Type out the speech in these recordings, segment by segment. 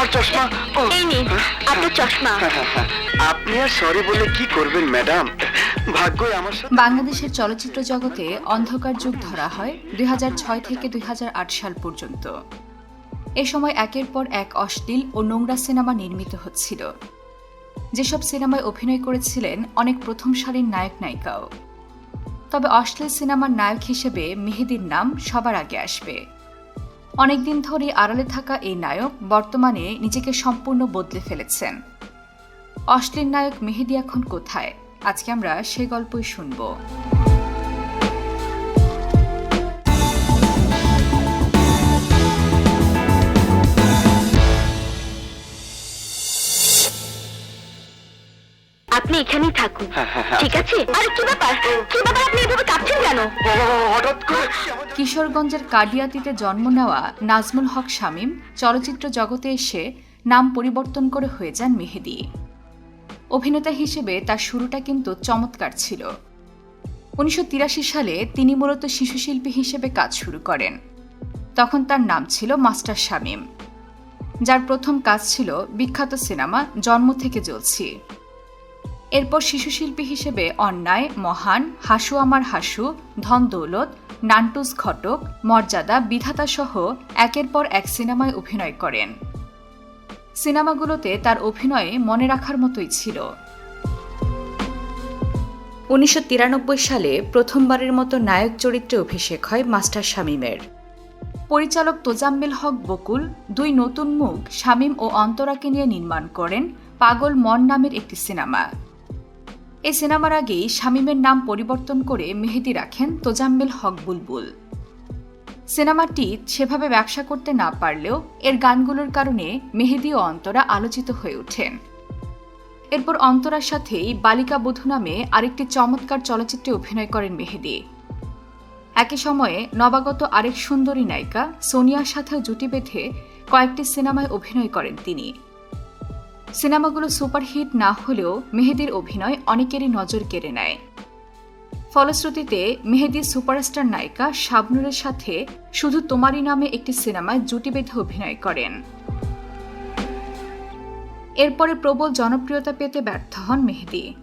আমার চশমা? এই নিন আপনার চশমা। হ্যাঁ, হ্যাঁ, হ্যাঁ। আপনি আর সরি বলে কি করবেন ম্যাডাম? ভাগ্যই আমার বাংলাদেশের চলচ্চিত্র জগতে অন্ধকার যুগ ধরা হয় দুই থেকে দুই সাল পর্যন্ত। এ সময় একের পর এক অশ্লীল ও নোংরা সিনেমা নির্মিত হচ্ছিল। যেসব সিনেমায় অভিনয় করেছিলেন অনেক প্রথম সারির নায়ক নায়িকাও। তবে অশ্লীল সিনেমার নায়ক হিসেবে মেহেদির নাম সবার আগে আসবে। অনেকদিন ধরে আড়ালে থাকা এই নায়ক বর্তমানে নিজেকে সম্পূর্ণ বদলে ফেলেছেন। অশ্লীল নায়ক মেহেদি এখন কোথায়? আজকে আমরা সেই গল্পই শুনব। আপনি এখানেই থাকুন। হ্যাঁ, হ্যাঁ, হ্যাঁ। ঠিক আছে? আরে কি ব্যাপার? কি ব্যাপার আপনি কিশোরগঞ্জের কাডিয়াতিতে জন্ম নেওয়া নাজমুল হক শামীম চলচ্চিত্র জগতে এসে নাম পরিবর্তন করে হয়ে যান মেহেদি। অভিনেতা হিসেবে তার শুরুটা কিন্তু চমৎকার ছিল। উনিশশো তিরাশি সালে তিনি মূলত শিশুশিল্পী হিসেবে কাজ শুরু করেন। তখন তার নাম ছিল মাস্টার শামীম। যার প্রথম কাজ ছিল বিখ্যাত সিনেমা জন্ম থেকে জ্বলছি। এরপর শিশুশিল্পী হিসেবে অন্যায়, মহান, হাসু আমার হাসু, ধন দৌলত, নান্টুস ঘটক, মর্যাদা, বিধাতা সহ একের পর এক সিনেমায় অভিনয় করেন। সিনেমাগুলোতে তার অভিনয়ে মনে রাখার মতোই ছিল। উনিশশো তিরানব্বই সালে প্রথমবারের মতো নায়ক চরিত্রে অভিষেক হয় মাস্টার শামীমের। পরিচালক তোজাম্মেল হক বকুল, দুই নতুন মুখ, শামীম ও অন্তরাকে নিয়ে নির্মাণ করেন পাগল মন নামের একটি সিনেমা। এই সিনেমার আগেই শামীমের নাম পরিবর্তন করে মেহেদি রাখেন তোজাম্মেল হক বুলবুল। সিনেমাটি সেভাবে ব্যবসা করতে না পারলেও এর গানগুলোর কারণে মেহেদি ও অন্তরা আলোচিত হয়ে ওঠেন। এরপর অন্তরার সাথেই বালিকা বধূ নামে আরেকটি চমৎকার চলচ্চিত্রে অভিনয় করেন মেহেদি। একই সময়ে নবাগত আরেক সুন্দরী নায়িকা সোনিয়ার সাথেও জুটি বেঁধে কয়েকটি সিনেমায় অভিনয় করেন তিনি। সিনেমাগুলো সুপারহিট না হলেও মেহেদির অভিনয় অনেকেরই নজর কেড়ে নেয়। ফলশ্রুতিতে, মেহেদি সুপারস্টার নায়িকা শাবনুরের সাথে শুধু তোমারই নামে একটি সিনেমায় জুটি বেঁধে অভিনয় করেন। এরপরে প্রবল জনপ্রিয়তা পেতে ব্যর্থ হন মেহেদি।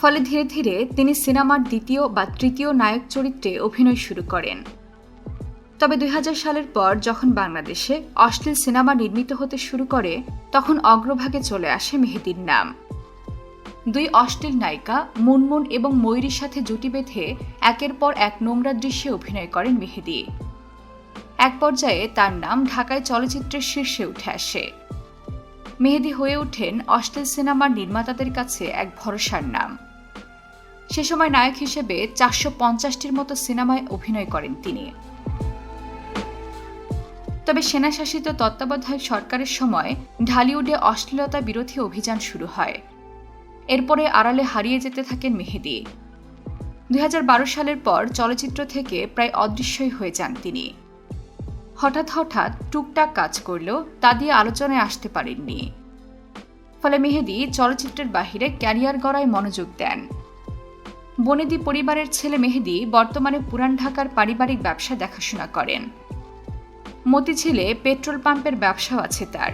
ফলে ধীরে ধীরে তিনি সিনেমার দ্বিতীয় বা তৃতীয় নায়ক চরিত্রে অভিনয় শুরু করেন। তবে দুই হাজার সালের পর যখন বাংলাদেশে অশ্লীল সিনেমা নির্মিত হতে শুরু করে, তখন অগ্রভাগে চলে আসে মেহেদির নাম। দুই অশ্লীল নায়িকা মুনমুন এবং ময়ূরীর সাথে জুটি বেঁধে একের পর এক নোংরা দৃশ্যে অভিনয় করেন মেহেদি। এক পর্যায়ে তার নাম ঢাকায় চলচ্চিত্রের শীর্ষে উঠে আসে। মেহেদি হয়ে ওঠেন অশ্লীল সিনেমার নির্মাতাদের কাছে এক ভরসার নাম। সে সময় নায়ক হিসেবে চারশো পঞ্চাশটির মতো সিনেমায় অভিনয় করেন তিনি। তবে সেনাশাসিত তত্ত্বাবধায়ক সরকারের সময় ঢালিউডে অশ্লীলতা বিরোধী অভিযান শুরু হয়। এরপরে আড়ালে হারিয়ে যেতে থাকেন মেহেদি। দুই হাজার বারো সালের পর চলচ্চিত্র থেকে প্রায় অদৃশ্যই হয়ে যান তিনি। হঠাৎ হঠাৎ টুকটাক কাজ করলেও তা দিয়ে আলোচনায় আসতে পারেননি। ফলে মেহেদি চলচ্চিত্রের বাহিরে ক্যারিয়ার গড়ায় মনোযোগ দেন। বনেদি পরিবারের ছেলে মেহেদি বর্তমানে পুরান ঢাকার পারিবারিক ব্যবসা দেখাশোনা করেন। মতিঝিলে পেট্রোল পাম্পের ব্যবসাও আছে তার।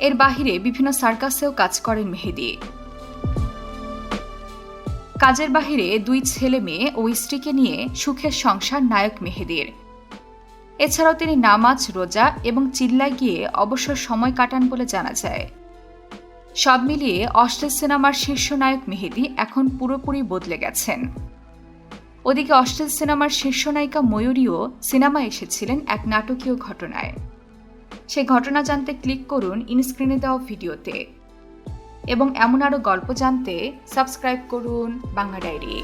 এর বাহিরে বিভিন্ন সার্কাসেও কাজ করেন মেহেদি। কাজের বাহিরে দুই ছেলে মেয়ে ও স্ত্রীকে নিয়ে সুখের সংসার নায়ক মেহেদির। এছাড়াও তিনি নামাজ, রোজা এবং চিল্লায় গিয়ে অবসর সময় কাটান বলে জানা যায়। সব মিলিয়ে অশ্লীল সিনেমার শীর্ষ নায়ক মেহেদি এখন পুরোপুরি বদলে গেছেন। ওদিকে অশ্লীল সিনেমার শীর্ষ নায়িকা ময়ূরীও সিনেমায় এসেছিলেন এক নাটকীয় ঘটনায়। সে ঘটনা জানতে ক্লিক করুন ইনস্ক্রিনে দেওয়া ভিডিওতে। এবং এমন আরও গল্প জানতে সাবস্ক্রাইব করুন বাংলা ডায়েরি।